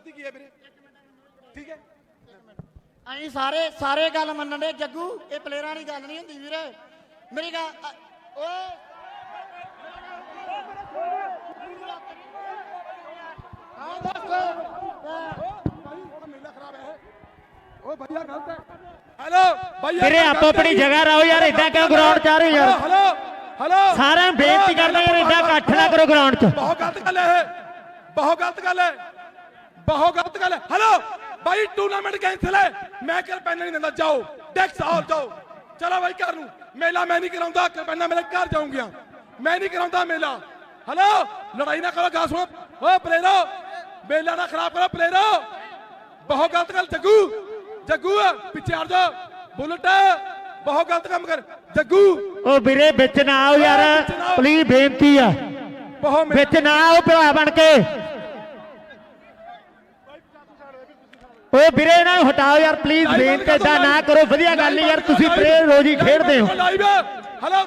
ਗਲਤੀ ਕੀ ਹੈ ਵੀਰੇ? ਠੀਕ ਹੈ? ਅਸੀਂ ਸਾਰੇ ਸਾਰੇ ਗੱਲ ਮੰਨਣ ਦੇ ਜੱਗੂ ਇਹ ਪਲੇਅਰਾਂ ਦੀ ਗੱਲ ਨਹੀਂ ਹੁੰਦੀ ਵੀਰੇ। ਮੇਰੀ ਗੱਲ ਓਏ। ਹਾਂ ਦੱਸ। ਓ ਭਈਆ ਗਲਤ ਹੈ। ਹੈਲੋ ਭਈਆ ਵੀਰੇ ਆਪੋ ਆਪਣੀ ਜਗ੍ਹਾ ਰਹੋ ਯਾਰ ਇਦਾਂ ਕਿਉਂ ਗਰਾਊਂਡ ਚ ਆ ਰਹੇ ਯਾਰ? ਹੈਲੋ ਹੈਲੋ ਸਾਰਿਆਂ ਬੇਨਤੀ ਕਰਦਾ ਯਾਰ ਇਦਾਂ ਇਕੱਠ ਨਾ ਕਰੋ ਗਰਾਊਂਡ 'ਚ। ਬਹੁਤ ਗਲਤ ਗੱਲ ਹੈ ਇਹ। ਬਹੁਤ ਗਲਤ ਗੱਲ ਹੈ। ਬਹੁਤ ਗਲਤ ਗੱਲ ਹੈ। ਹੈਲੋ ਭਾਈ ਟੂਰਨਾਮੈਂਟ ਕੈਂਸਲ ਹੈ। ਮੈਂ ਕਰ ਪੈਨ ਨਹੀਂ ਦਿੰਦਾ ਜਾਓ। ਡੈਕਸ ਆਓ ਜਾਓ। ਚਲੋ ਭਾਈ ਘਰ ਨੂੰ। ਮੇਲਾ ਮੈਂ ਨਹੀਂ ਕਰਾਉਂਦਾ ਕਰ ਪੈਨਾ ਮੇਰੇ ਘਰ ਜਾਉਂਗੀਆਂ ਮੈਂ ਨਹੀਂ ਕਰਾਉਂਦਾ ਮੇਲਾ। ਹੈਲੋ ਲੜਾਈ ਨਾ ਕਰੋ ਗਾ ਸੁਣੋ। ਓ ਪਲੇਰੋ। ਮੇਲਾ ਨਾ ਖਰਾਬ ਕਰੋ ਪਲੇਰੋ। ਬਹੁਤ ਗਲਤ ਗੱਲ ਜੱਗੂ। ਜੱਗੂ ਪਿੱਛੇ ਹਟ ਜਾ। ਬੁਲਟ। ਬਹੁਤ ਗਲਤ ਕੰਮ ਕਰ। ਜੱਗੂ। ਉਹ ਵੀਰੇ ਵਿੱਚ ਨਾ ਆਓ ਯਾਰ। ਪਲੀਜ਼ ਬੇਨਤੀ ਆ। ਬਹੁਤ ਵਿੱਚ ਨਾ ਆਓ ਭਰਾ ਬਣ ਕੇ। ਓਏ ਵੀਰੇ ਇਹਨਾਂ ਨੂੰ ਹਟਾਓ ਯਾਰ ਪਲੀਜ਼ ਬੇਨਤੀ ਇਦਾਂ ਨਾ ਕਰੋ ਵਧੀਆ ਗੱਲ ਯਾਰ ਤੁਸੀਂ ਪਲੇਅਰ ਰੋਜ਼ ਖੇਡਦੇ ਹੋ। ਹੈਲੋ